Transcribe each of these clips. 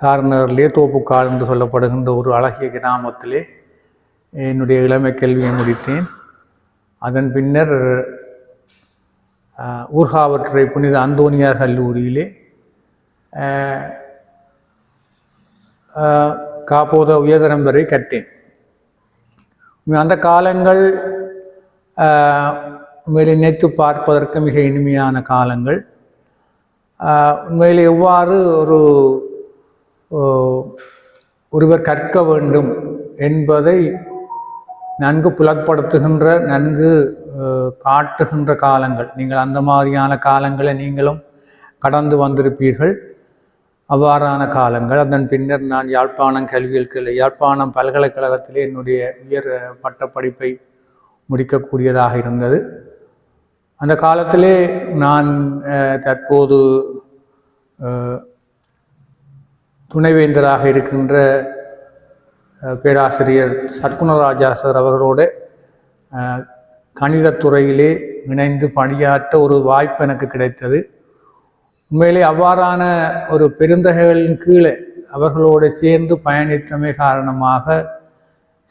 கார்னர்லே தோப்புக்கால் என்று சொல்லப்படுகின்ற ஒரு அழகிய கிராமத்திலே என்னுடைய இளமை கல்வியை முடித்தேன். அதன் பின்னர் ஊர்காவற்றை புனித அந்தோனியார் கல்லூரியிலே காப்போத உயர்தரம் வரை கற்றேன். அந்த காலங்கள் மேலே உண்மையிலே நினைத்து பார்ப்பதற்கு மிக இனிமையான காலங்கள். உண்மையில் எவ்வாறு ஒரு ஒருவர் கற்க வேண்டும் என்பதை நன்கு புலப்படுத்துகின்ற நன்கு காட்டுகின்ற காலங்கள் நீங்கள் அந்த மாதிரியான காலங்களை நீங்களும் கடந்து வந்திருப்பீர்கள். அவ்வாறான காலங்கள் அதன் பின்னர் நான் யாழ்ப்பாணம் கல்வியல் யாழ்ப்பாணம் பல்கலைக்கழகத்திலே என்னுடைய உயர் பட்டப்படிப்பை முடிக்கக்கூடியதாக இருந்தது. அந்த காலத்திலே நான் தற்போது துணைவேந்தராக இருக்கின்ற பேராசிரியர் சத்குணராஜா சார் அவர்களோடு கணிதத்துறையிலே இணைந்து பணியாற்ற ஒரு வாய்ப்பு எனக்கு கிடைத்தது. உண்மையிலே அவ்வாறான ஒரு பெருந்தகைகளின் கீழே அவர்களோடு சேர்ந்து பயணித்தமை காரணமாக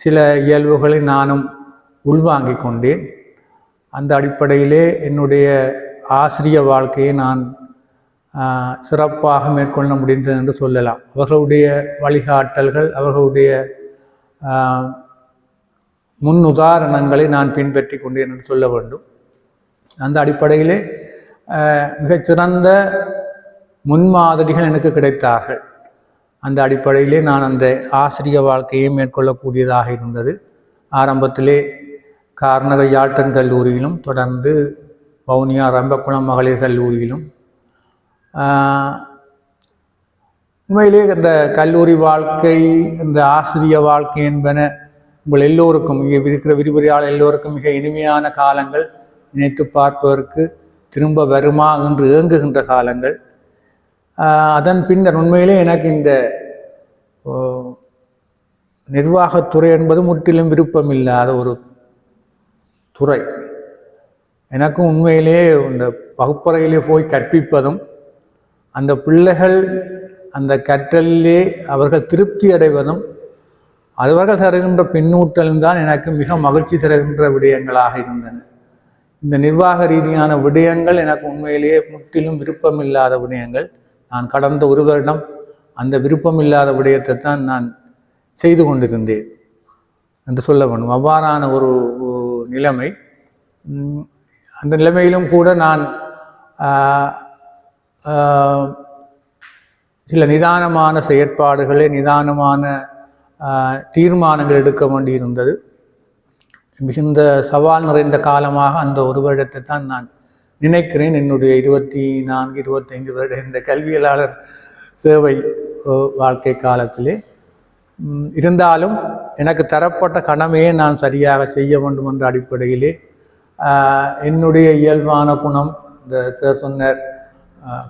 சில இயல்புகளை நானும் உள்வாங்கிக் கொண்டேன். அந்த அடிப்படையிலே என்னுடைய ஆசிரிய வாழ்க்கையை நான் சிறப்பாக மேற்கொள்ள முடிந்தது என்று சொல்லலாம். அவர்களுடைய வழிகாட்டல்கள் அவர்களுடைய முன் உதாரணங்களை நான் பின்பற்றி கொண்டேன் என்று சொல்ல வேண்டும். அந்த அடிப்படையிலே மிகச்சிறந்த முன்மாதிரிகள் எனக்கு கிடைத்தார்கள். அந்த அடிப்படையிலே நான் அந்த ஆசிரிய வாழ்க்கையை மேற்கொள்ளக்கூடியதாக இருந்தது. ஆரம்பத்திலே கார்னக யாழ்டன் கல்லூரியிலும் தொடர்ந்து வவுனியா ரம்பக்குளம் மகளிர் கல்லூரியிலும். உண்மையிலே இந்த கல்லூரி வாழ்க்கை இந்த ஆசிரிய வாழ்க்கை என்பன உங்கள் எல்லோருக்கும் இங்கே இருக்கிற விரிவுரையாளர் எல்லோருக்கும் மிக இனிமையான காலங்கள் நினைத்து பார்ப்பதற்கு திரும்ப வருமா என்று ஏங்குகின்ற காலங்கள். அதன் பின்னர் உண்மையிலே எனக்கு இந்த நிர்வாகத்துறை என்பது முற்றிலும் விருப்பமில்லாத ஒரு துறை. எனக்கும் உண்மையிலே இந்த வகுப்பறையிலே போய் கற்பிப்பதும் அந்த பிள்ளைகள் அந்த கற்றலிலே அவர்கள் திருப்தி அடைவதும் அவர்கள் தருகின்ற பின்னூட்டலும் தான் எனக்கு மிக மகிழ்ச்சி தருகின்ற விடயங்களாக இருந்தன. இந்த நிர்வாக ரீதியான விடயங்கள் எனக்கு உண்மையிலேயே முற்றிலும் விருப்பமில்லாத விடயங்கள். நான் கடந்த ஒரு வருடம் அந்த விருப்பமில்லாத விடயத்தை தான் நான் செய்து கொண்டிருந்தேன் என்று சொல்ல வேண்டும். அவ்வாறான ஒரு ஒரு நிலைமை. அந்த நிலைமையிலும் கூட நான் சில நிதானமான செயற்பாடுகளை நிதானமான தீர்மானங்கள் எடுக்க வேண்டியிருந்தது. மிகுந்த சவால் நிறைந்த காலமாக அந்த ஒரு வருடத்தை தான் நான் நினைக்கிறேன். என்னுடைய இருபத்தி நான்கு இருபத்தைந்து வருட இந்த கல்வியலாளர் சேவை வாழ்க்கை காலத்திலே. இருந்தாலும் எனக்கு தரப்பட்ட கடமையை நான் சரியாக செய்ய வேண்டும் என்ற அடிப்படையிலே என்னுடைய இயல்பான குணம் இந்த சார் சொன்னார்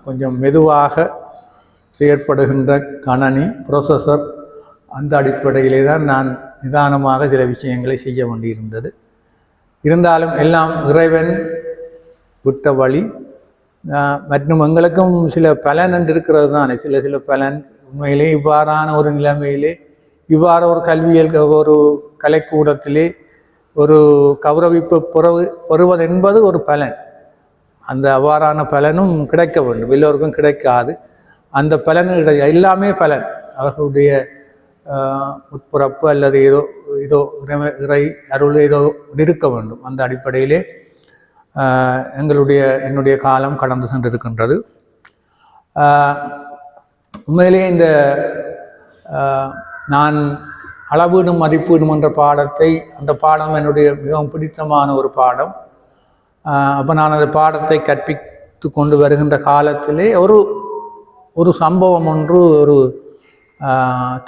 கொஞ்சம் மெதுவாக செயற்படுகின்ற கணனி ப்ரொசஸர் அந்த அடிப்படையிலே தான் நான் நிதானமாக சில விஷயங்களை செய்ய வேண்டியிருந்தது. இருந்தாலும் எல்லாம் இறைவன் விட்ட வழி மற்றும் எங்களுக்கும் சில பலன் என்று இருக்கிறது தானே சில சில பலன் உண்மையிலே இவ்வாறான ஒரு நிலைமையிலே இவ்வாறு ஒரு கல்வியல் ஒரு கலைக்கூடத்திலே ஒரு கௌரவிப்பு புறவு பெறுவது என்பது ஒரு பலன். அந்த அவ்வாறான பலனும் கிடைக்க வேண்டும். எல்லோருக்கும் கிடைக்காது. அந்த பலன் எல்லாமே பலன். அவர்களுடைய உட்புறப்பு அல்லது ஏதோ ஏதோ இறை- இறை அருள் ஏதோ இருக்க வேண்டும். அந்த அடிப்படையிலே எங்களுடைய என்னுடைய காலம் கடந்து சென்றிருக்கின்றது. உண்மையிலேயே உண்மையிலே இந்த நான் அளவீடும் மதிப்பீடும் என்ற பாடத்தை அந்த பாடம் என்னுடைய மிகவும் பிடித்தமான ஒரு பாடம். அப்போ நான் அந்த பாடத்தை கற்பித்து கொண்டு வருகின்ற காலத்திலே ஒரு ஒரு சம்பவம் ஒன்று ஒரு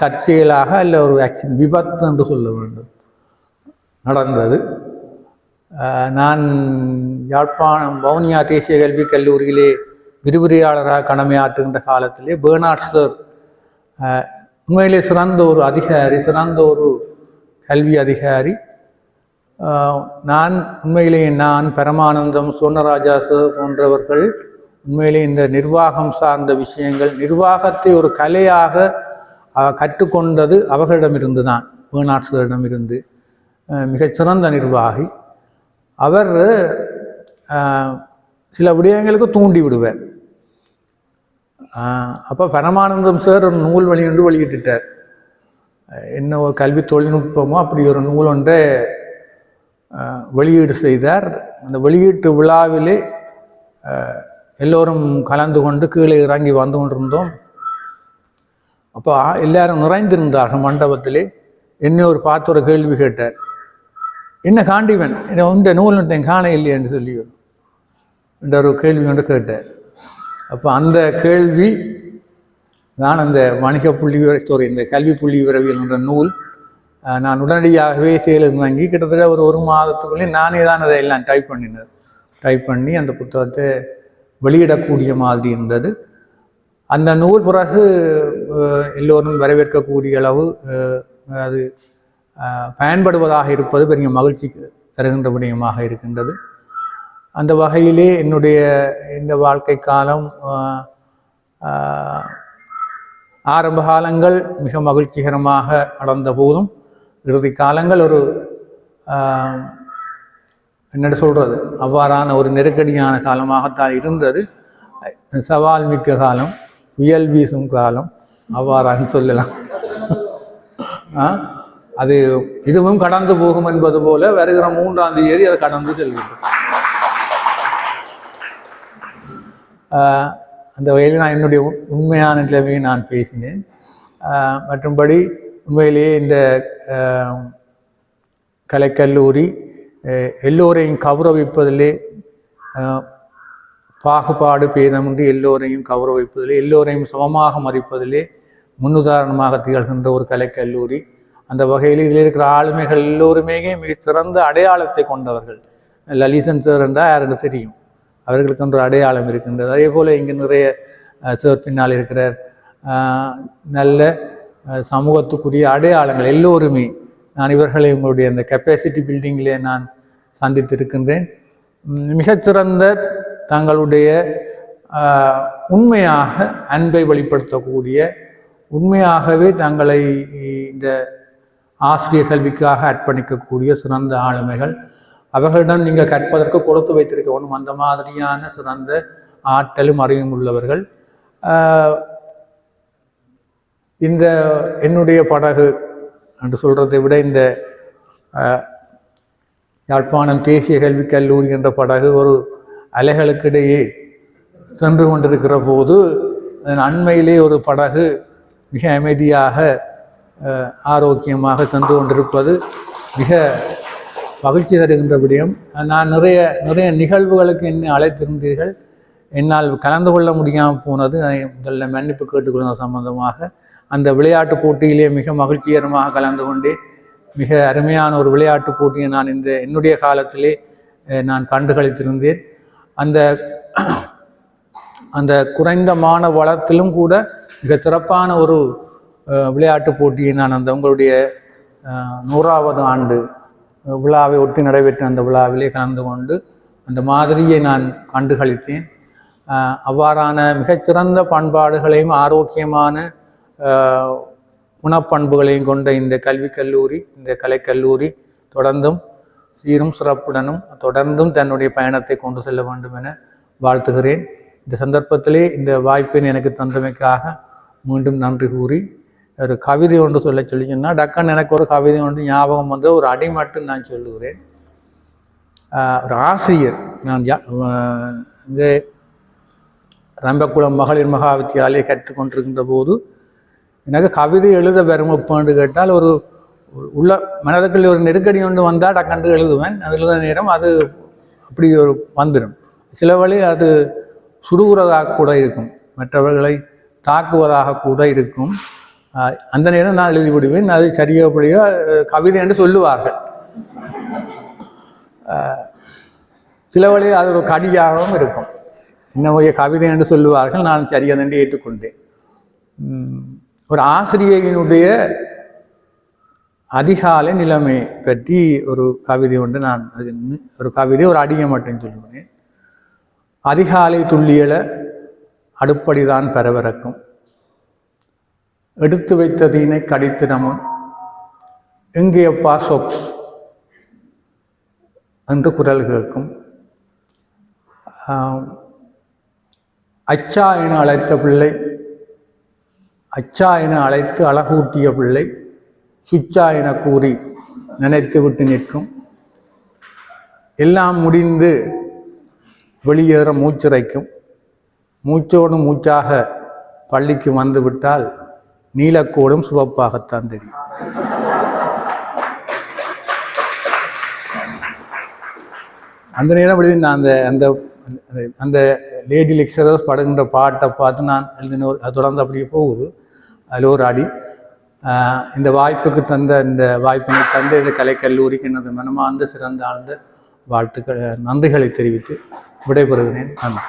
தற்செயலாக இல்லை ஒரு ஆக்சன் விபத்து என்று சொல்ல வேண்டும். நடந்தது. நான் யாழ்ப்பாணம் வவுனியா தேசிய கல்விக் கல்லூரியிலே விரிவுரையாளராக கடமையாற்றுகின்ற காலத்திலே பேர்னாட் சார் உண்மையிலே சிறந்த ஒரு அதிகாரி சிறந்த ஒரு கல்வி அதிகாரி. நான் உண்மையிலேயே நான் பரமானந்தம் சுவர்ணராஜா போன்றவர்கள் உண்மையிலே இந்த நிர்வாகம் சார்ந்த விஷயங்கள் நிர்வாகத்தை ஒரு கலையாக கற்றுக்கொண்டது அவர்களிடமிருந்து தான் வேணாட்சியரிடமிருந்து மிகச்சிறந்த நிர்வாகி. அவர் சில விடயங்களுக்கு தூண்டி விடுவார் அப்போ பரமானந்தம் சார் ஒரு நூல் வெளியிட்டு வெளியிட்டுட்டார். என்ன ஒரு கல்வி தொழில்நுட்பமோ அப்படி ஒரு நூல் ஒன்றை வெளியீடு செய்தார். அந்த வெளியீட்டு விழாவிலே எல்லோரும் கலந்து கொண்டு கீழே இறங்கி வந்து கொண்டிருந்தோம். அப்போ எல்லாரும் நிறைந்திருந்தார்கள் மண்டபத்திலே. என்ன ஒரு பார்த்து ஒரு கேள்வி கேட்டார். என்ன காண்டிவன்? என்ன இந்த நூல் என் காண இல்லையே என்று சொல்லி என்ற ஒரு கேள்வி கொண்டு கேட்டார். அப்போ அந்த கேள்வி நான் அந்த வணிக புள்ளி சாரி இந்த கல்வி புள்ளி விரவியல் என்ற நூல் நான் உடனடியாகவே செயலில் வாங்கி கிட்டத்தட்ட ஒரு ஒரு மாதத்துக்குள்ளே நானே தான் அதை எல்லாம் டைப் பண்ணினது டைப் பண்ணி அந்த புத்தகத்தை வெளியிடக்கூடிய மாதிரி இருந்தது. அந்த நூல் பிறகு எல்லோரும் வரவேற்கக்கூடிய அளவு அது பயன்படுவதாக இருப்பது பெரிய மகிழ்ச்சிக்கு தருகின்ற விடயமாக இருக்கின்றது. அந்த வகையிலே என்னுடைய இந்த வாழ்க்கை காலம் ஆரம்ப காலங்கள் மிக மகிழ்ச்சிகரமாக நடந்த போதும் இறுதி காலங்கள் ஒரு என்னென்னு சொல்கிறது அவ்வாறான ஒரு நெருக்கடியான காலமாகத்தான் இருந்தது சவால் மிக்க காலம் புயல் வீசும் காலம் அவ்வாறாக சொல்லலாம் ஆ? அது இதுவும் கடந்து போகும் என்பது போல வருகிற மூன்றாம் தேதி அது கடந்து செல்கிறது அந்த வகையில் நான் என்னுடைய உண்மையான நிலைமையை நான் பேசினேன். மற்றும்படி உண்மையிலேயே இந்த கலைக்கல்லூரி எல்லோரையும் கௌரவிப்பதிலே பாகுபாடு பேதமின்றி எல்லோரையும் கௌரவிப்பதிலே எல்லோரையும் சமமாக மதிப்பதிலே முன்னுதாரணமாக திகழ்கின்ற ஒரு கலைக்கல்லூரி. அந்த வகையில் இதில் இருக்கிற ஆளுமைகள் எல்லோருமே மிக சிறந்த அடையாளத்தை கொண்டவர்கள். லலிசன் சார் என்றால் யாருக்கு தெரியும். அவர்களுக்கு ஒரு அடையாளம் இருக்கின்றது. அதே போல் இங்கே நிறைய சிவப்பின்னால் இருக்கிறார். இருக்கிற நல்ல சமூகத்துக்குரிய அடையாளங்கள் எல்லோருமே நான் இவர்களை உங்களுடைய அந்த கெப்பாசிட்டி பில்டிங்கிலே நான் சந்தித்திருக்கின்றேன். மிகச்சிறந்த தங்களுடைய உண்மையாக அன்பை வெளிப்படுத்தக்கூடிய உண்மையாகவே தங்களை இந்த ஆசிரியர் கல்விக்காக அர்ப்பணிக்கக்கூடிய சிறந்த ஆளுமைகள் அவர்களிடம் நீங்கள் கற்பதற்கு கொடுத்து வைத்திருக்கணும் அந்த மாதிரியான சிறந்த ஆற்றலும் அறிவும் உள்ளவர்கள். இந்த என்னுடைய படகு என்று சொல்கிறதை விட இந்த யாழ்ப்பாணம் தேசிய கல்விக் கல்லூரி என்ற படகு ஒரு அலைகளுக்கிடையே சென்று கொண்டிருக்கிற போது அதன் அண்மையிலே ஒரு படகு மிக அமைதியாக ஆரோக்கியமாக சென்று கொண்டிருப்பது மிக மகிழ்ச்சி தருகின்ற விடயம். நான் நிறைய நிறைய நிகழ்வுகளுக்கு என்னை அழைத்திருந்தீர்கள். என்னால் கலந்து கொள்ள முடியாமல் போனது. முதல்ல மன்னிப்பு கேட்டுக்கொள்வது சம்பந்தமாக அந்த விளையாட்டு போட்டியிலே மிக மகிழ்ச்சிகரமாக கலந்து கொண்டேன். மிக அருமையான ஒரு விளையாட்டு போட்டியை நான் இந்த என்னுடைய காலத்திலே நான் கண்டுகளித்திருந்தேன் அந்த அந்த குறைந்த மாணவ வளத்திலும் கூட மிக சிறப்பான ஒரு விளையாட்டு போட்டியை நான் அந்த உங்களுடைய நூறாவது ஆண்டு விழாவை ஒட்டி நடைபெற்ற அந்த விழாவிலே கலந்து கொண்டு அந்த மாதிரியை நான் கண்டுகளித்தேன். கழித்தேன் அவ்வாறான மிகச்சிறந்த பண்பாடுகளையும் ஆரோக்கியமான உணப்பண்புகளையும் குணப்பண்புகளையும் கொண்ட இந்த கல்விக் கல்லூரி இந்த கலைக்கல்லூரி தொடர்ந்தும் சீரும் சிறப்புடனும் தொடர்ந்தும் தன்னுடைய பயணத்தை கொண்டு செல்ல வேண்டும் என வாழ்த்துகிறேன். இந்த சந்தர்ப்பத்திலே இந்த வாய்ப்பினை எனக்கு தந்தமைக்காக மீண்டும் நன்றி கூறி ஒரு கவிதை ஒன்று சொல்ல சொல்லி சொன்னால் டக்கன் எனக்கு ஒரு கவிதை ஒன்று ஞாபகம் வந்து ஒரு அடிமட்டு நான் சொல்லுகிறேன். ஒரு ஆசிரியர் நான் இங்கே ரம்பக்குளம் மகளிர் மகா வித்தியாலயை கற்றுக்கொண்டிருக்கின்ற போது எனக்கு கவிதை எழுத பெருமைப்பான்னு கேட்டால் ஒரு உள்ள மனதுக்குள்ளே ஒரு நெருக்கடி ஒன்று வந்தால் டக்கன்று எழுதுவேன். அது எழுத நேரம் அது அப்படி ஒரு வந்துடும். சில வழி அது சுடுகிறதாக கூட இருக்கும். மற்றவர்களை தாக்குவதாக கூட இருக்கும். அந்த நேரம் நான் எழுதி விடுவேன் அது சரியோ அப்படியோ கவிதை என்று சொல்லுவார்கள். சில வழி அது ஒரு கடியாகவும் இருக்கும். இன்னும் கவிதை என்று சொல்லுவார்கள் நான் சரியதென்று ஏற்றுக்கொண்டேன். ஒரு ஆசிரியையினுடைய அதிகாலை நிலைமை பற்றி ஒரு கவிதை ஒன்று நான் அது ஒரு கவிதை ஒரு அடியை மட்டும் சொல்லுவேன் அதிகாலை துள்ளியல அடுப்படிதான் பரவறக்கும். எடுத்து வைத்த தீனை கடித்து நமன். எங்கேயப்பா சொக்ஸ்? என்று குரல் கேட்கும். அச்சா என அழைத்த பிள்ளை அச்சா என அழைத்து அழகூட்டிய பிள்ளை சுச்சா என கூறி நினைத்து விட்டு நிற்கும். எல்லாம் முடிந்து வெளியேற மூச்சிறைக்கும் மூச்சோடு மூச்சாக பள்ளிக்கு வந்துவிட்டால் நீலக்கோடும் சிவப்பாகத்தான் தெரியும். அந்த நேரம் எழுதி நான் அந்த அந்த அந்த- லேடி லெக்சரர்ஸ் படுகின்ற பாட்டை பார்த்து நான் எழுதின ஒரு அது தொடர்ந்து அப்படியே போகுது. அதில் ஒரு அடி. இந்த வாய்ப்புக்கு தந்த இந்த வாய்ப்பினை தந்த இந்த கலைக்கல்லூரிக்கு எனது மனமார்ந்த சிறந்த ஆழ்ந்த வாழ்த்துக்கள் நன்றிகளை தெரிவித்து விடைபெறுகிறேன். நன்றி.